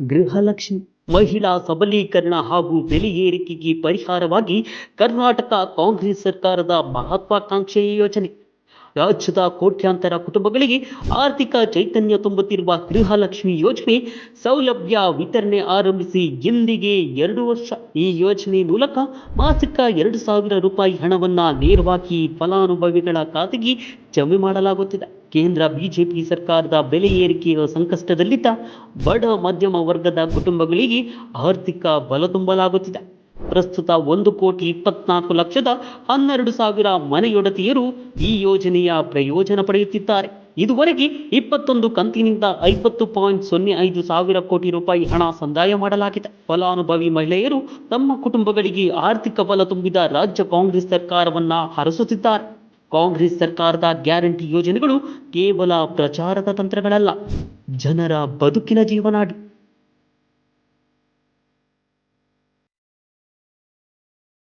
ಗೃಹಲಕ್ಷ್ಮಿ ಮಹಿಳಾ ಸಬಲೀಕರಣ ಹಾಗೂ ಬೆಲೆ ಏರಿಕೆಗೆ ಪರಿಹಾರವಾಗಿ ಕರ್ನಾಟಕ ಕಾಂಗ್ರೆಸ್ ಸರ್ಕಾರದ ಮಹತ್ವಾಕಾಂಕ್ಷೆಯ ಯೋಜನೆ. ರಾಜ್ಯದ ಕೋಟ್ಯಾಂತರ ಕುಟುಂಬಗಳಿಗೆ ಆರ್ಥಿಕ ಚೈತನ್ಯ ತುಂಬುತ್ತಿರುವ ಗೃಹಲಕ್ಷ್ಮಿ ಯೋಜನೆ ಸೌಲಭ್ಯ ವಿತರಣೆ ಆರಂಭಿಸಿ ಇಂದಿಗೆ ಎರಡು ವರ್ಷ ಈ ಯೋಜನೆ ಮೂಲಕ ಮಾಸಿಕ ಎರಡು ಸಾವಿರ ರೂಪಾಯಿ ಹಣವನ್ನು ನೇರವಾಗಿ ಫಲಾನುಭವಿಗಳ ಖಾತೆಗೆ ಜಮೆ ಮಾಡಲಾಗುತ್ತಿದೆ. ಕೇಂದ್ರ ಬಿಜೆಪಿ ಸರ್ಕಾರದ ಬೆಲೆ ಏರಿಕೆಯ ಸಂಕಷ್ಟದಲ್ಲಿದ್ದ ಬಡ ಮಧ್ಯಮ ವರ್ಗದ ಕುಟುಂಬಗಳಿಗೆ ಆರ್ಥಿಕ ಬಲ ತುಂಬಲಾಗುತ್ತಿದೆ. ಪ್ರಸ್ತುತ ಒಂದು ಕೋಟಿ ಇಪ್ಪತ್ನಾಲ್ಕು ಲಕ್ಷದ ಹನ್ನೆರಡು ಸಾವಿರ ಮನೆಯೊಡತಿಯರು ಈ ಯೋಜನೆಯ ಪ್ರಯೋಜನ ಪಡೆಯುತ್ತಿದ್ದಾರೆ. ಇದುವರೆಗೆ ಇಪ್ಪತ್ತೊಂದು ಕಂತಿನಿಂದ ಐವತ್ತು ಪಾಯಿಂಟ್ ಸೊನ್ನೆ ಐದು ಸಾವಿರ ಕೋಟಿ ರೂಪಾಯಿ ಹಣ ಸಂದಾಯ ಮಾಡಲಾಗಿದೆ. ಫಲಾನುಭವಿ ಮಹಿಳೆಯರು ತಮ್ಮ ಕುಟುಂಬಗಳಿಗೆ ಆರ್ಥಿಕ ಬಲ ತುಂಬಿದ ರಾಜ್ಯ ಕಾಂಗ್ರೆಸ್ ಸರ್ಕಾರವನ್ನ ಹರಸುತ್ತಿದ್ದಾರೆ. ಕಾಂಗ್ರೆಸ್ ಸರ್ಕಾರದ ಗ್ಯಾರಂಟಿ ಯೋಜನೆಗಳು ಕೇವಲ ಪ್ರಚಾರದ ತಂತ್ರಗಳಲ್ಲ, ಜನರ ಬದುಕಿನ ಜೀವನಾಡಿ.